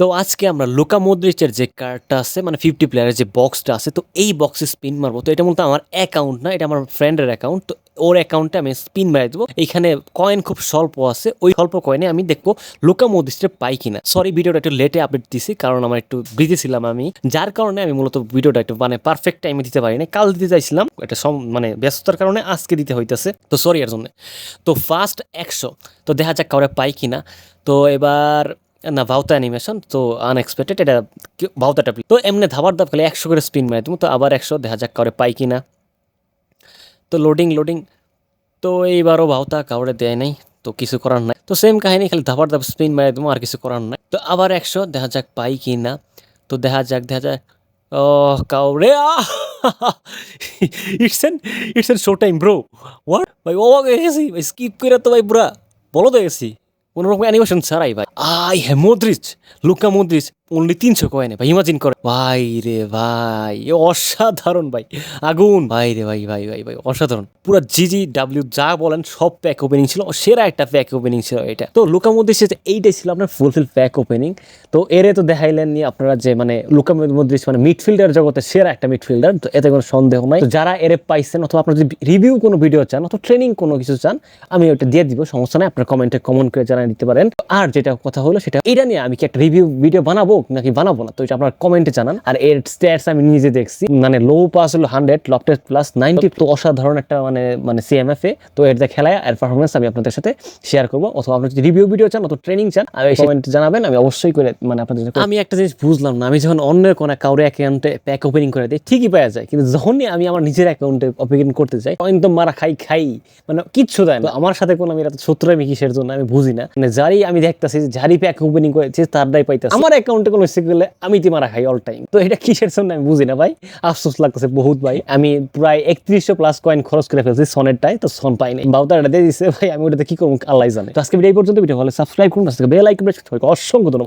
তো আজকে আমরা লোকা মদ্রিচের যে কার্ডটা আছে মানে ফিফটি প্লেয়ারের যে বক্সটা আছে, তো এই বক্সে স্পিন মারবো। তো এটা মূলত আমার অ্যাকাউন্ট না, এটা আমার ফ্রেন্ডের অ্যাকাউন্ট তো ওর অ্যাকাউন্টে আমি স্পিন মারি দেবো। এখানে কয়েন খুব স্বল্প আছে, ওই স্বল্প কয়েনে আমি দেখব লোকা মদ্রিচের পাই কিনা। সরি ভিডিওটা একটু লেটে আপডেট দিছি, কারণ আমার একটু বিজি ছিলাম আমি। যার কারণে আমি মূলত ভিডিওটা একটু মানে পারফেক্ট টাইমে দিতে পারি না কাল দিতে চাইছিলাম, এটা সম মানে ব্যস্ততার কারণে আজকে দিতে হইতেছে। তো সরি এর জন্য। তো ফার্স্ট একশো। তো দেখা যাক কাউরে পাই কিনা। তো এবার না ভাউতা অ্যানিমেশন, তো আনএক্সপেক্টেড এটা কি- ভাউতাটা তো এমনি ধাবার ধাপ খালি একশো করে স্পিন মারি তুমি তো আবার একশো, দেখা যাক কাউরে পাই কিনা তো লোডিং লোডিং তো এইবারও ভাউতা কাউরে দেয় নাই, তো কিছু করার নাই। তো সেম কাহিনী, খালি ধাবার ধাপ স্পিন মারি দেবো আর কিছু করার নাই। তো আবার একশো, দেখা যাক পাই কিনা তো দেখা যাক দেখা যাক। ও, কাউরে it's an it's an show time bro what ভাই, ও গেছি ভাই স্কিপ করে তো, ভাই, পুরা। বলো তো গেছি কোনো রকম অ্যানিমেশন ছাড়াই ভাই। আই হ্যাঁ মদ্রিচ লুকা মদ্রিচ অনলি তিনশো কয়েনে ভাই ইমাজিন করে ভাই রে ভাই অসাধারণ ভাই, আগুন। ভাই রে ভাই ভাই ভাই ভাই, অসাধারণ। পুরো জিজি ডাব্লিউ যা বলেন, সব প্যাক ওপেনিং ছিল, সেরা একটা প্যাক ওপেনিং ছিল এটা। তো লুকা মদ্রিচ এইটাই ছিল আপনার ফুলফিল প্যাক ওপেনিং তো এরে তো দেখাইলেন নি আপনারা যে মানে লুকা মদ্রিচ মানে মিডফিল্ডার জগতে সেরা একটা মিডফিল্ডার তো এতে কোনো সন্দেহ নাই। যারা এরে পাইছেন, অথবা আপনার যদি রিভিউ কোনো ভিডিও চান, অথবা ট্রেনিং কোনো কিছু চান, আমি ওটা দিয়ে দিব, সমস্যা নাই, আপনার কমেন্টে কমেন্ট করে জানিয়ে দিতে পারেন। আর যেটা কথা হলো, সেটা এটা নিয়ে আমি কি একটা রিভিউ ভিডিও বানাবো? নাকি বানাবো না তো এটা আপনার কমেন্টে জানান। আর এর স্ট্যাটস আমি নিজে দেখছি। মানে লো পাস হলো হান্ড্রেড লফটেড প্লাস নাইনটি তো অসাধারণ একটা মানে মানে সিএমএফ এ। তো এর যে খেলায় আর পারফরমেন্স আমি আপনাদের সাথে শেয়ার করব। অথবা আপনার যদি রিভিউ ভিডিও চান অথবা ট্রেনিং চান আমি কমেন্টে জানাবেন আমি অবশ্যই করে মানে আপনাদের আমি একটা জিনিস বুঝলাম না আমি যখন অন্যের কোনো কাউরে অ্যাকাউন্টে প্যাক ওপেনিং করে দিই ঠিকই পাওয়া যায়। কিন্তু যখনই আমি আমার নিজের অ্যাকাউন্টে ওপেনিং করতে চাই তখন তো মারা খাই খাই। মানে কিচ্ছু দেয় না। আমার সাথে কোনো আমি এত শত্রু আমি কিসের জন্য আমি বুঝি না। মানে যারই আমি দেখতেছি যে যারই প্যাক ওপেনিং করেছে তারটাই পাইতেছে। আমার অ্যাকাউন্টে কোনো ইস্যু করলে আমি তো মারা খাই অল টাইম তো এটা কিসের জন্য আমি বুঝি না ভাই? আফসোস লাগতেছে বহুত ভাই। আমি প্রায় একত্রিশশো প্লাস কয়েন খরচ করে ফেলছি সনেরটায়, তো সন পাই নাই। বাউতারটা দিয়ে দিচ্ছে ভাই, আমি ওটাতে কি করব, আল্লাহ জানে। তো আজকে ভিডিও এই পর্যন্ত ভিডিও হলে সাবস্ক্রাইব করুন, আজকে বেল আইকন অসংখ্য ধন্যবাদ।